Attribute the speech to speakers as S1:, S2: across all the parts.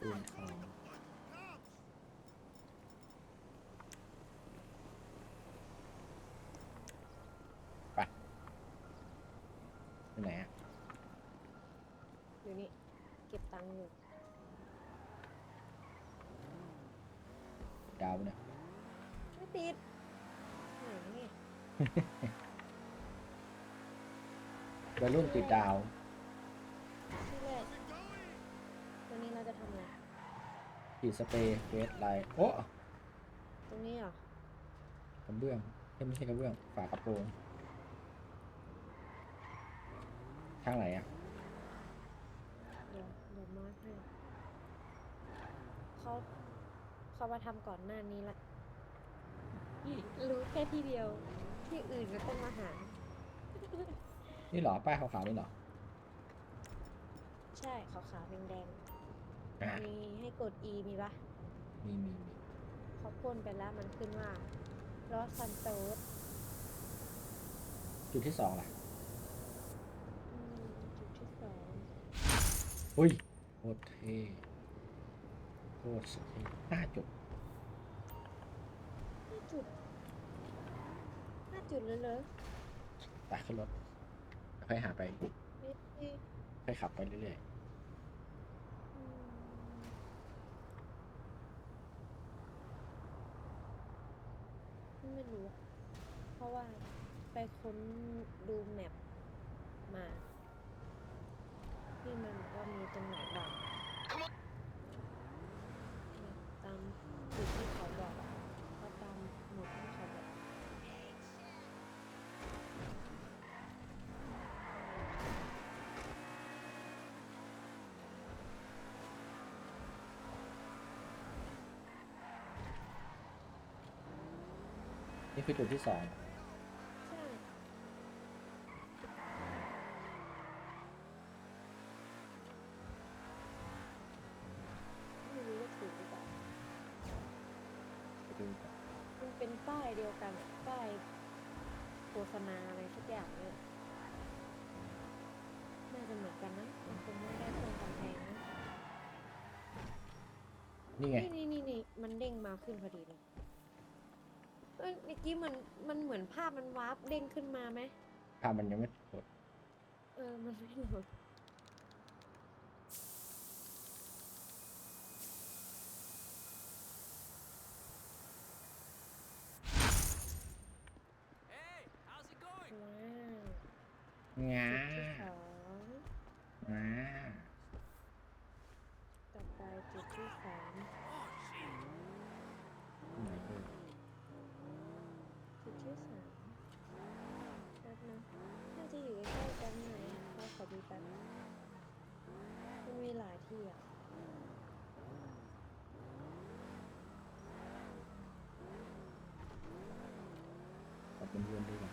S1: ปืนทองไปไปไหนอะ
S2: อยู่นี่ เก็บตังค์อยู่
S1: ดาวเนี่ย
S2: ไม่ติดไหนนี่ย
S1: วัยรุ่นติดดาว
S2: ที่แรกวันนี้เราจะทำอะไร
S1: ฉีดสเปรย์เวสไลน์โอ้
S2: ตรงนี้เหรอก
S1: ระเบื้องเอ้ยไม่ใช่กระเบื้องฝากระโปรงทางไหนอะ
S2: เดี๋ยวเดี๋ยวมาร์คให้เขาเขามาทำก่อนหน้านี้ละรู้แค่ที่เดียวที่อื่นก็ต้องมาหา
S1: นี่เหรอป้ายขาวๆนี่เหรอ
S2: ใช่ขาวๆแดง
S1: อะ
S2: ๆ มีให้กด E มีปะ
S1: มีมีมี
S2: เขาพ่นไปแล้วมันขึ้นว่าลอสซันโตส
S1: จุดที่สองล่ะ
S2: จุดที่สอง
S1: อุ้ยโคตรเท่โคตรสวยห้าจุด
S2: ห้าจุดห้าจุดเลยเหรอ
S1: ไปขึ้นรถค่อยหาไป
S2: เอ๊ะเอ๊ะ
S1: ค่อยขับไปเรื่อย
S2: อืมไม่รู้อะเพ ราะว่าไปค้นดูแมปมาที่มันว่ามีตรงไหนบ้างตามจุดที่เขาบอกก็ตามหมุดที่เขาบอก
S1: นี่คือจุดที่สอง
S2: ใช่ไม่รู้ว่าถูกหรือเปล่า
S1: ไปดูก่อน
S2: มันเป็นป้ายเดียวกันอะป้ายโฆษณาอะไรสักอย่างเนี่ยน่าจะเหมือนกันนะ มันคงไม่ได้ตรงกำแพงนะ
S1: นี่ไง
S2: นี่นี่นี่นี่มันเด้งมาขึ้นพอดีเลยเอ้ยเมื่อกี้มันมันเหมือนภาพมันวาร์ปเด้งขึ้นมาไหม
S1: ภาพมันยังไม่กด
S2: เออมันไม่โหลด
S1: งา
S2: ว้าวจุดที่สอง
S1: งา
S2: ต่อไปจุดที่สาม
S1: ไหนเอ่ย
S2: จุดที่สามแป๊บนะน่าจะอยู่ใกล้ๆกันไหนเราขอดูแป๊บมันมีหลายที่อะ
S1: ขอเป็นวนดูก่อน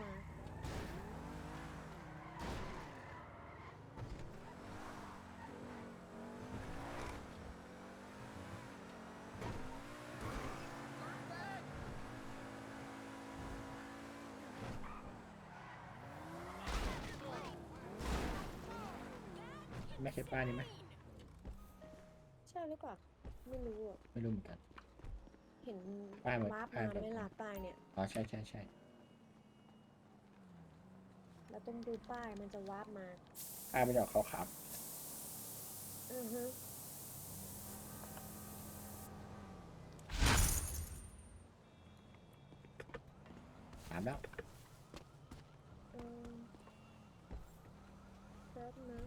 S2: มา
S1: ไม่ใช่ป้ายนี้ไหม
S2: ใช่หรือเปล่าไม่รู้อะ
S1: ไม่รู้เหมือนกัน
S2: เห็น
S1: ป้ายมัน
S2: วาร์ป
S1: ป้าย
S2: มา
S1: แบบ
S2: เวลาป้ายเนี่ย
S1: อ๋อใช่ใช่ใช่
S2: เราต้องดูป้ายมันจะวาร์ปมา
S1: ป้ายมันจะออกขาวขาว
S2: อือฮึ
S1: ถามแล้ว
S2: เออแป๊บนะ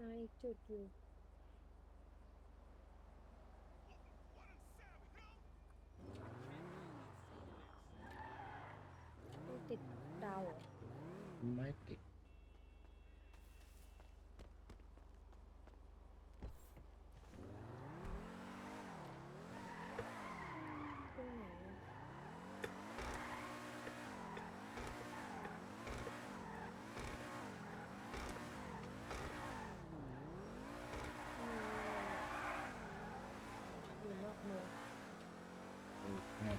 S2: หาอีกจุดอยู่ ติดดาว
S1: ไม่ติด
S2: ตรงไหนอะ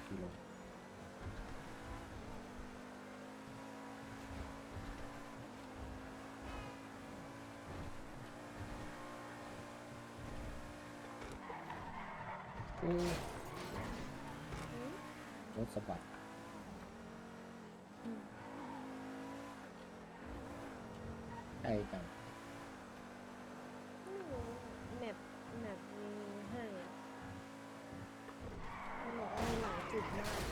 S1: กิโลโอ้
S2: อืม
S1: รถสะบัด
S2: อืม
S1: ใกล้กัน
S2: ไม่รู้แมปแมปมีให้อะมันบอกว่ามีหลายจุดมาก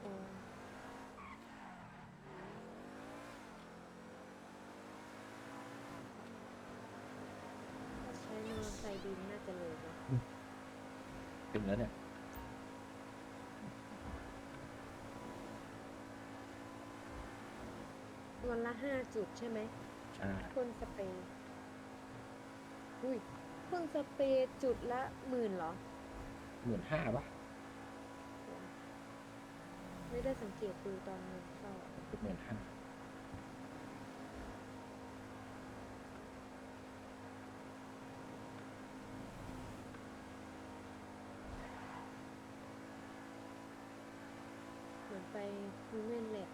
S2: โอ้ถ้าใช้มอเตอร์ไซค์ ดินน่าจะเร็วนะ
S1: ถึงแล้วเนี่ย
S2: วันละห้าจุดใช่ไหม
S1: ใช่
S2: พ่นสเปรย์อุ้ยพ่นสเปรย์จุดละหมื่นเหรอ
S1: หมื่นห้าปะ
S2: ไม่ได้สังเกตดูตอนเงินเข้าอะ
S1: หมื่นห้า
S2: เหมือนไปฮูแมนแลบ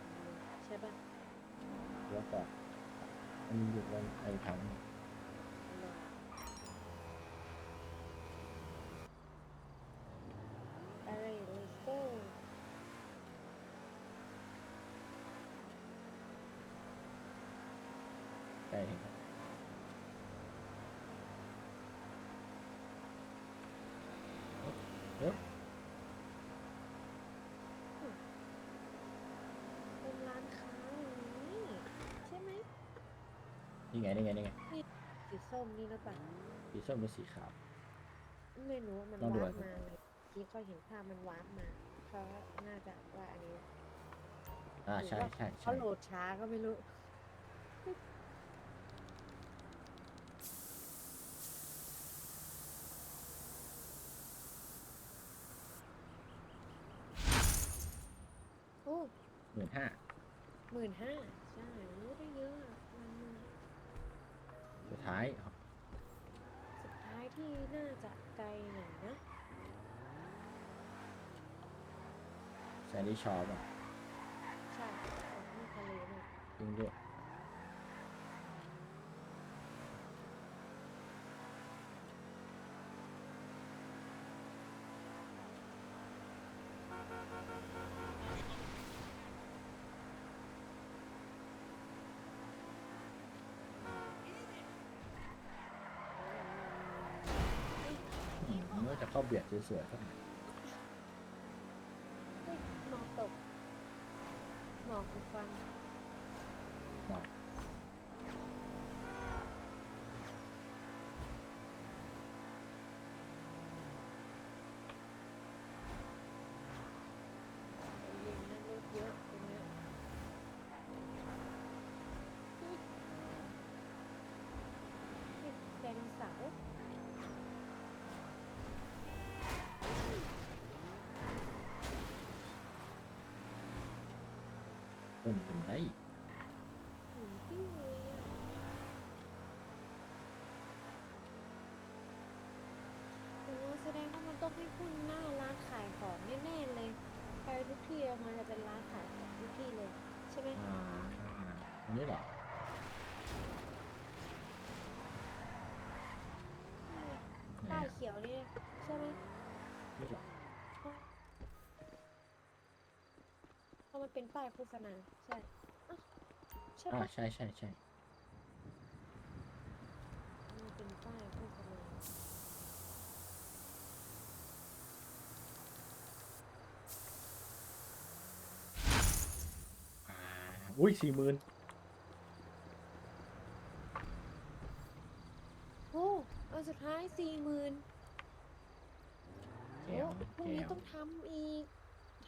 S2: ใช่ปะ
S1: แล้วก็มันอยู่บนไอ้ถัง
S2: อะไร let's go
S1: ใช่แล้วเอ๊ะ
S2: เป็นร้านค้าอย่างนี้ใช่ไหม
S1: นี่ไงนี่ไงนี่ไง
S2: สีส้มนี่หรือเปล่า
S1: สีส้มหรือสีขาว
S2: ไม่รู้ว่ามัน
S1: ลองดู
S2: วาร์ป
S1: อะ
S2: มาเลยที่ก็เห็นภาพมันวาร์ปมาเขาน่าจะว่าอันนี้
S1: อ่า
S2: หรือ
S1: ใช่
S2: ว่า
S1: ใช่
S2: เขา
S1: ใช่
S2: โหลดช้าก็ไม่รู้โอ้
S1: หมื่นห้า
S2: หมื่นห้าใช่โอ้ได้เยอะอะวันหนึง
S1: สุด ท้าย
S2: สุดท้ายที่น่าจะไกลหน่อยนะ
S1: แซนดี้ชอปอะ
S2: ใช่ออกนี่ทะเลหน่อย
S1: จริงด้วย อืม เมื่อจะเข้าเบียดสวยๆสักหน่อย
S2: เฮ้ยหมอกตกหมอกคือฟัน
S1: หน่อย
S2: เย็นนะรถเยอะตรงเนี้ยอุ๊ยนี่ไดโนเสาร์
S1: ต้นเป็นไร
S2: โอ้แสดงว่ามันต้องให้คุณหน้าร้านขายของแน่ๆเลย ไปทุกที่มันจะเป็นร้านขายของทุกที่เลย ใช่ไหม
S1: อ่าอันนี้เหรอได้
S2: เขียวนี่ใช่ไหม
S1: นี่หรอ
S2: ราะมันเป็นป้ายโฆษณาใช่อ้าวใช่
S1: อ่า
S2: ปะ
S1: ใช่ใช่ใช่
S2: มันเป็นป้ายโฆษณา
S1: อ่าอุ้ยสี่หมื่น
S2: โอ้อันสุดท้ายสี่หมื่น
S1: แก้
S2: โอ้
S1: ว
S2: พรุ่ง
S1: แก้
S2: นี้
S1: ว
S2: ต้องทำอีก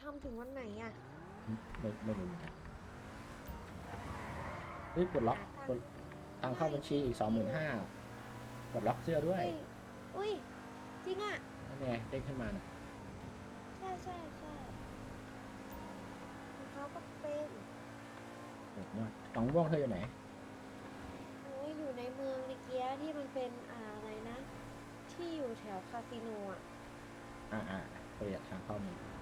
S2: ทำถึงวันไหนอะ
S1: ไม่ไม่รู้เหมือนกันเฮ้ยปลดล็อกปลดตังเข้าบัญชีอีกสองหมื่นห้าปลดล็อกเสื้อด้วย
S2: เฮ้ยอุ้ยจริงอะ
S1: นั่นไงเด้งขึ้นมาน่ะ
S2: ใช่ใช่ใช่ของเขาก็เป็น
S1: โอ้โหสองม่วงเธออยู่ไหน
S2: โอ้ยอยู่ในเป็นอ่าอะไรนะ ที่อยู่แถวคาสิโนอะ
S1: อ่าอ่าเปิดทางเข้ามีจ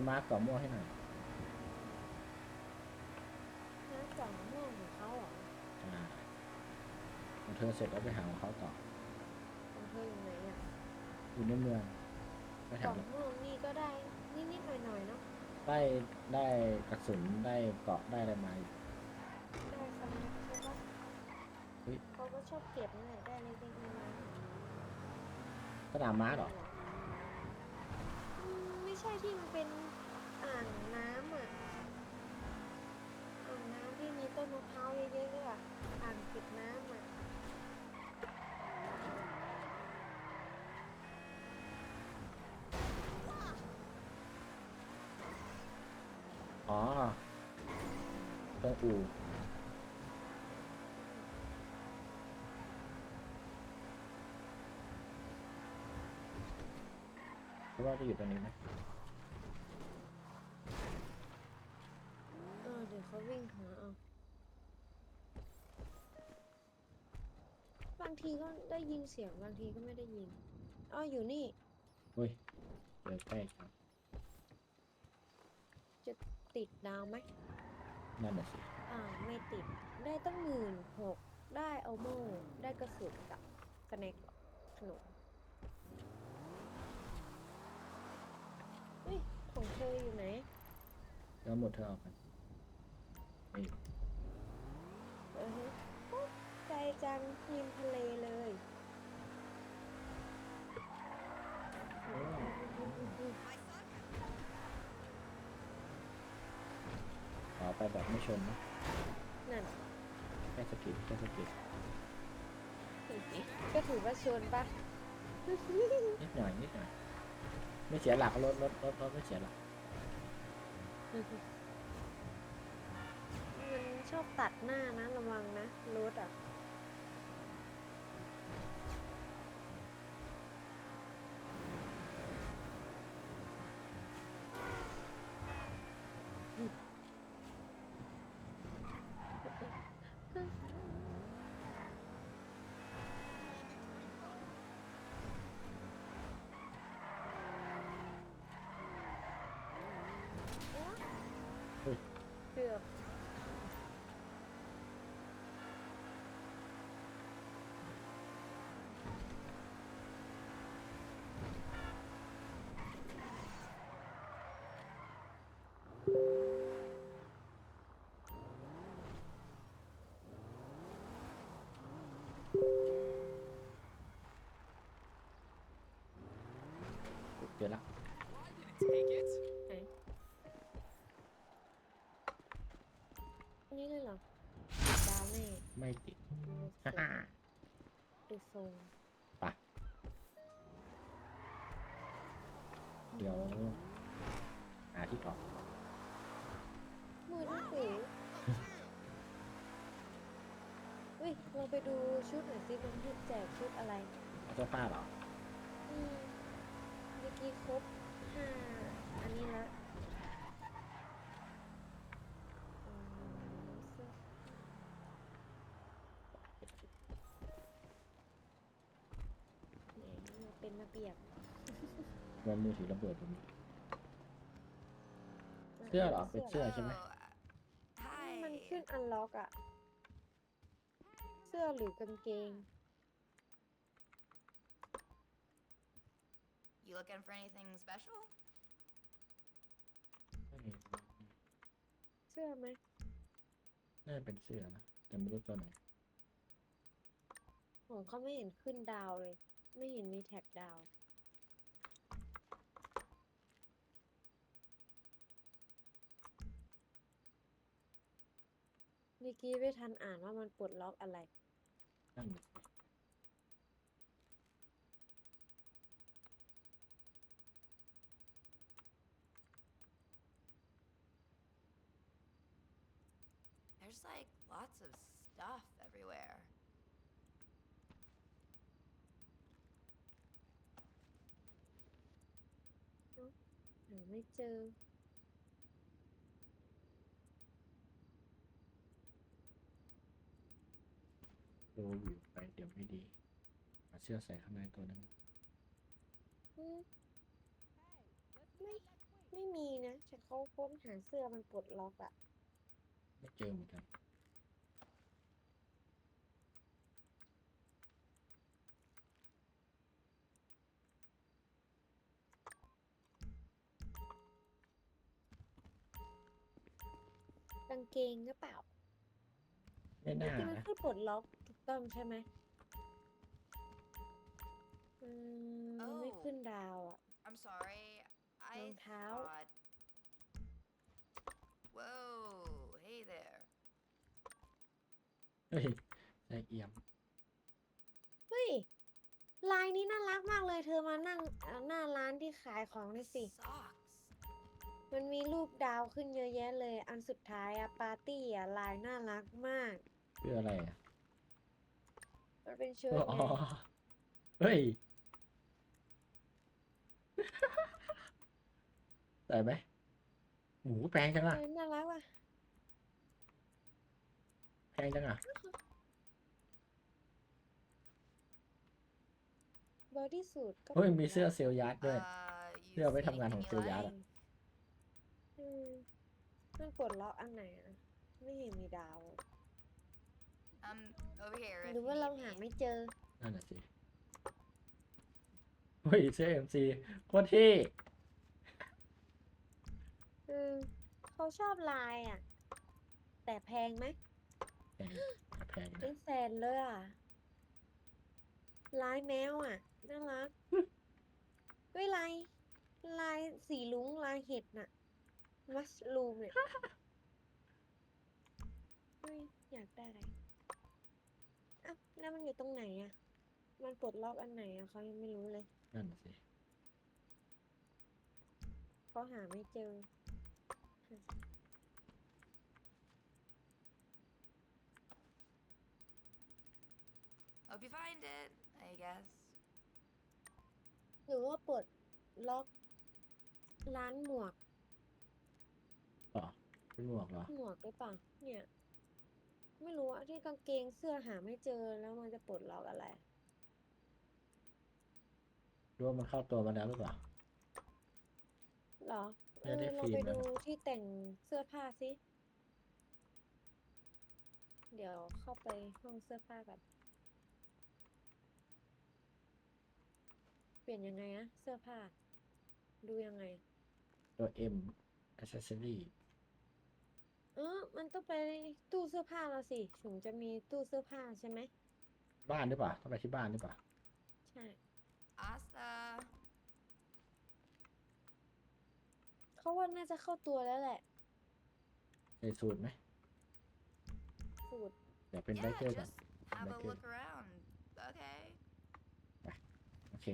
S1: ะมาร์กต่อม่วงให้หน่อย
S2: น้ำกล่องม่วงของเขาเหรอ
S1: อ่าของเธอเสร็จแล้วไปหาของเขาต่อ
S2: ของเธออยู่ไหนอะ
S1: อยู่ในเมืองไป
S2: ก
S1: แถ
S2: ล่อ
S1: ว
S2: งม่วงนี่ก็ได้นิดๆหน่อยๆเนาะ
S1: ได้ได้กระสุนได้เกราะได้อะไรมาอยู่
S2: ได้สำนักใช่ปะ
S1: เฮ้ย
S2: เขาก็ชอบเก็บนั่นแหละได้เล็กๆน้อย
S1: สนามม้าเหรอ
S2: ๆอืมไม่ ใช่ที่มันเป็นอ่างน้ำอะ อ่างน้ำที่มีต้นมะพร้าวเยอะๆเลยอะอ่างเก็บน้ำอะ
S1: อ๋อตรงอู่เพราะว่าจะอยู่ตรงนี้นะ
S2: เออเดี๋ยวเขาวิ่ งหาเอาบางทีก็ได้ยินเสียงบางทีก็ไม่ได้ยินอ๋ออยู่นี่
S1: เฮ้ยเจอใกล้ครับ
S2: ติดดาวไหม
S1: นั่นแหละสิ
S2: อ่าไม่ติดได้ตั้งหมื่นหกได้เอาโม่ได้กระสุนกับสแน็คขนมเฮ้ยของเธออยู่ไหน
S1: แล้วหมดเธอเอากันนี่
S2: เออฮะโอ๊ะไกลจังริมทะเลเลย
S1: ขอไปแบบไม่ชนนะ
S2: นั่น
S1: แค่สะกิดแค่สะกิด
S2: ก็ถือว่าชนปะ
S1: นิดหน่อยนิดหน่อย ไม่เสียหลักรถรถรถรถไม่เสียหลัก
S2: มันช อบตัดหน้านะ ระวังนะรถอะเกือบ
S1: เจอละ
S3: Take it.
S2: ไหนนี่เลยเหรอดาวแน่
S1: ไม่ติด
S2: ดูท
S1: ฮ่า
S2: รง
S1: ฮ่า
S2: ดูทรง
S1: ไปเดี๋ยวหาที่ออก
S2: มือหนังสือเฮ้ยเราไปดูชุดหน่อยสิมันที่แจกชุดอะไร
S1: เอาเสื้อผ้าเหรอ
S2: อืมเมื่อ กี้ครบห้าอันนี้ละอืมเสื้อไหนมันเป็นระเบียบ
S1: มันมือถือระเบิดผมเสื้อเหรอเป็นเสื้อใช่ไหม
S2: นี่มันขึ้นอันล็อกอะเสื้อหรือกางเกง
S3: You looking for anything special?
S2: เสื้อไหม
S1: น่าจะเป็นเสื้อนะแต่ไม่รู้ตัวไหน
S2: ของเขาไม่เห็นขึ้นดาวเลย ไม่เห็นมีแท็กดาว เมื่อกี้ไม่ทันอ่านว่ามันปลดล็อกอะไร
S1: นั่นน่
S3: There's like lots of stuff everywhere.
S2: หาไม่เจอ
S1: ดูวิวไปเดี๋ยวไม่ดีเอาเชือกใส่ข้างในตัวนึง
S2: อืมไม่ ไม่มีนะแต่เขาค้นหาเสื้อมันปลดล็อกอะ
S1: ไม่เจอเหมือนกัน
S2: กางเกงหรือเปล่า
S1: ไม่น่า
S2: ที่มัน
S1: นะ
S2: ขึ้นปลดล็อกถูกต้องใช่ไหมอืมไม่
S3: Oh.
S2: ขึ้นดาวอะ
S3: I'm sorry. I
S2: Rong tháo.
S3: thought. Whoa!
S1: เฮ้ยใจเอี่ยม
S2: เฮ้ยลายนี้น่ารักมากเลยเธอมานั่งอ่าหน้าร้านที่ขายของนี่สิ
S3: Socks.
S2: มันมีรูปดาวขึ้นเยอะแยะเลย อันสุดท้ายอะปาร์ตี้อะลายน่ารักมาก
S1: คืออะไรอะ
S2: มันเป็นเชิ้ต
S1: อ๋อ
S2: ไง
S1: เฮ้ยใส่ไหมหมูแพงจังอะ
S2: เออน่ารักว่ะ
S1: แพงจังอะ
S2: บอดี้สูทก็
S1: เฮ้ย
S2: ห
S1: มี
S2: ด
S1: เสื้อ
S2: ละ
S1: เซลยัดด้วย
S3: Uh, you
S1: เสื้อไว้
S3: see
S1: ทำงานของ
S3: anything
S1: เซล
S3: you
S1: ยัด
S3: like?
S1: อะ
S2: อืมมันปลดล็อกอันไหนอะไม่เห็นมีดาวอะ
S3: Um, over here.
S2: หรือ
S3: if
S2: ว่า
S3: you
S2: เรา
S3: need
S2: หา
S3: me.
S2: ไม่เจอ
S1: นั่นน่ะสิเฮ้ยเสื้อเอ็มซีโคตรเท่
S2: อืมเขาชอบลายอะ แต่แพงไหม
S1: แพงแพง
S2: เป็
S1: นะ
S2: นแสนเลยอะ ลายแมวอะ น่ารักเฮ้ยลายลายสีลุงลายเห็ดน่ะ มัสลูมเนี่ยเฮ้ยอยากได้อะไรอะแล้วมันอยู่ตรงไหนอะ มันปลดล็อกอันไหนอะเขายังไม่รู้เลย
S1: นั่นน่ะสิ
S2: เขาหาไม่เจอ
S3: Hope you find it. I guess.
S2: หรือว่าปลดล็อกร้านหมวก
S1: อ๋อเป็นหมวกเหรอ
S2: หมวกหรือเปล่าเนี่ย ไม่รู้อะที่กางเกงเสื้อหาไม่เจอแล้วมันจะปลดล็อกอะไร
S1: รู้ว่ามันเข้าตัวมาแล้วหรือเปล่า
S2: เหรอเอ
S1: ไม่
S2: อ
S1: ได้
S2: เรา
S1: ฟิล์
S2: ไป
S1: มแล้ว
S2: ดู
S1: นะ
S2: ที่แต่งเสื้อผ้าสิ เดี๋ยวเข้าไปห้องเสื้อผ้ากัน ปลี่ยนยังไงอะเสื้อผ้า ดูยังไง
S1: ตัว M accessory
S2: เออมันต้องไปตู้เสื้อผ้าเราสิถึงจะมีตู้เสื้อผ้าใช่ไหม
S1: บ้านหรือเปล่าต้องไปที่บ้านหรือเปล่า
S2: ใช่
S3: Asta.
S2: เขาว่าน่าจะเข้าตัวแล้วแหละ
S1: ใส่สูตรไหม
S2: สูตร
S1: เดี๋ยวเป็นไบ
S3: Yeah,
S1: เกอร์ก่อน
S3: just have a
S1: Biker.
S3: look around. Okay.
S1: โอเค